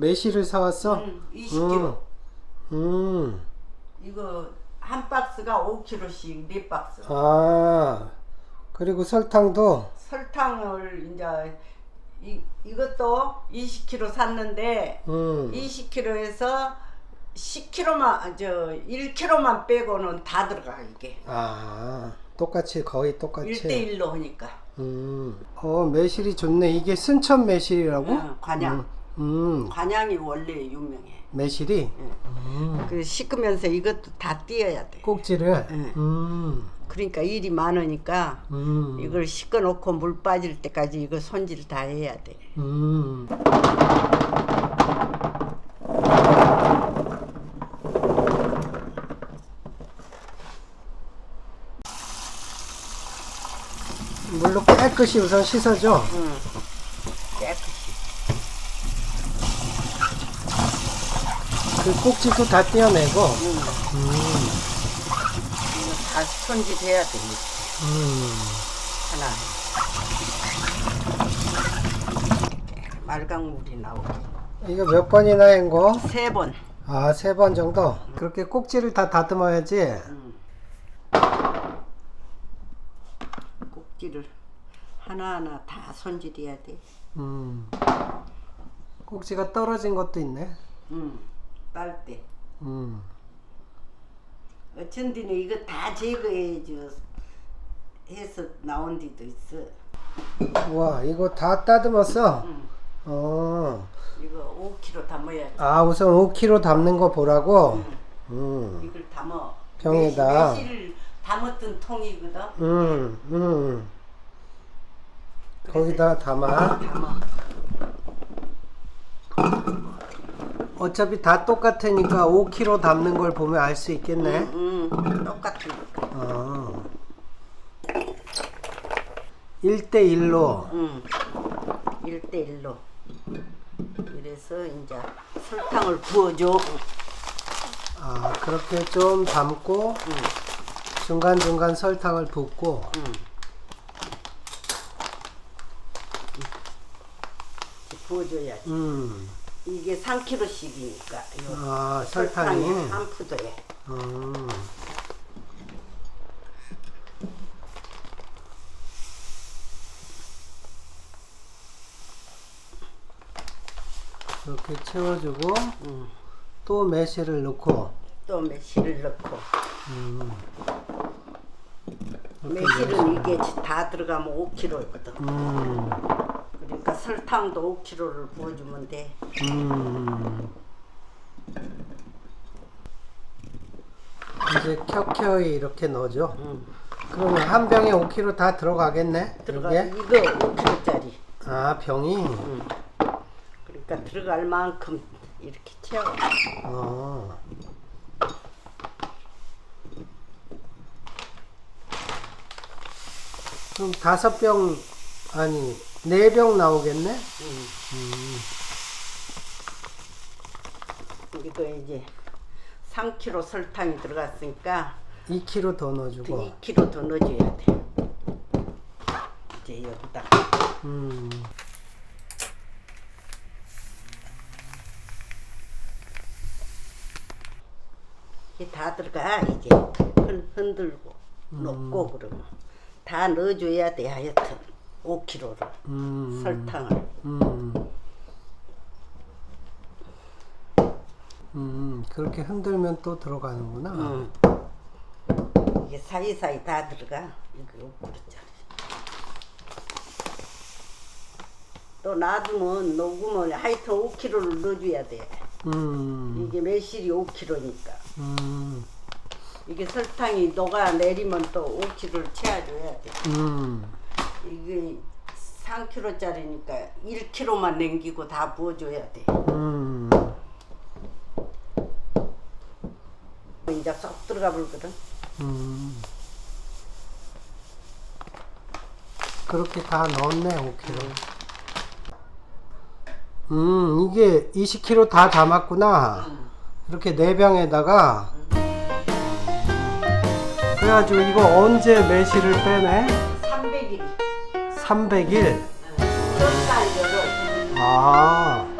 매실을 사왔어? 음, 20kg. 음. 이거 한 박스가 5kg씩 네 박스. 아. 그리고 설탕도 설탕을 이제 이, 이것도 20kg 샀는데 음. 20kg에서 10kg만 저 1kg만 빼고는 다 들어가 이게. 아. 똑같이 거의 똑같이. 1대 1로 하니까. 음. 어, 매실이 좋네. 이게 순천 매실이라고? 응, 관양. 음. 관양이 원래 유명해. 매실이 그 씻으면서 이것도 다 띄어야 돼. 꼭지를 응. 음. 그러니까 일이 많으니까 음. 이걸 씻어 놓고 물 빠질 때까지 이거 손질 다 해야 돼. 음. 물로 깨끗이 우선 씻어줘. 응. 깨끗이. 그 꼭지도 다 떼어내고. 응. 이거 다 손질해야 돼. 음. 하나. 말강 물이 나오고. 이거 몇 번이나 헹궈? 세 번. 아, 세 번 정도? 그렇게 꼭지를 다 다듬어야지. 응. 꼭지를 하나하나 다 손질해야 돼. 음. 꼭지가 떨어진 것도 있네. 응. 딸 때. 음. 어쩐디는 이거 다 제거해 줘 해서 나온 데도 있어. 와, 이거 다 따듬었어? 응. 어. 이거 5kg 담아야지. 아, 우선 5kg 담는 거 보라고? 응. 음. 이걸 담아. 병에다. 매실, 매실을 담았던 통이거든. 음, 음. 거기다 담아. 담아. 어차피 다 똑같으니까 5kg 담는 걸 보면 알 수 있겠네. 응. 똑같은 거. 어. 1대1로. 응. 1대1로. 그래서 이제 설탕을 부어줘. 아, 그렇게 좀 담고 응. 중간중간 설탕을 붓고. 응. 부어줘야지. 음. 이게 3kg씩이니까. 아, 설탕이. 한 푸도에. 음. 이렇게 채워주고 응. 또 매실을 넣고 또 매실을 넣고. 음. 매실은 이게 다 들어가면 5kg거든. 음. 그러니까 설탕도 5kg를 부어주면 돼. 음. 이제 켜켜이 이렇게 넣어줘. 응. 그러면 한 병에 5kg 다 들어가겠네? 들어가 이게? 이거 5kg짜리. 아 병이? 응. 그러니까 들어갈 만큼 이렇게 채워. 어. 그럼 다섯 병 아니 네 병 나오겠네? 응. 이거 이제 3kg 설탕이 들어갔으니까 2kg 더 넣어주고. 2kg 더 넣어줘야 돼. 이제 여기다 음. 이게 다 들어가 이제 흔, 흔들고 넣고 그러면 다 넣어줘야 돼 하여튼 5kg를 음. 설탕을 음. 음. 그렇게 흔들면 또 들어가는구나. 응. 이게 사이사이 다 들어가 이거 5kg짜리 또 놔두면 녹으면 하여튼 5kg를 넣어줘야 돼 음. 이게 매실이 5kg니까 음. 이게 설탕이 녹아 내리면 또 5kg를 채워줘야 돼 음. 이게 3kg짜리니까 1kg만 남기고 다 부어줘야 돼 음. 이제 쏙 들어가 버거든 음. 그렇게 다 넣었네, 5kg. 음, 이게 20kg 다 담았구나. 이렇게 네 병에다가. 그래가지고 이거 언제 매실을 빼내? 300일 300일. 설탕 열을 아.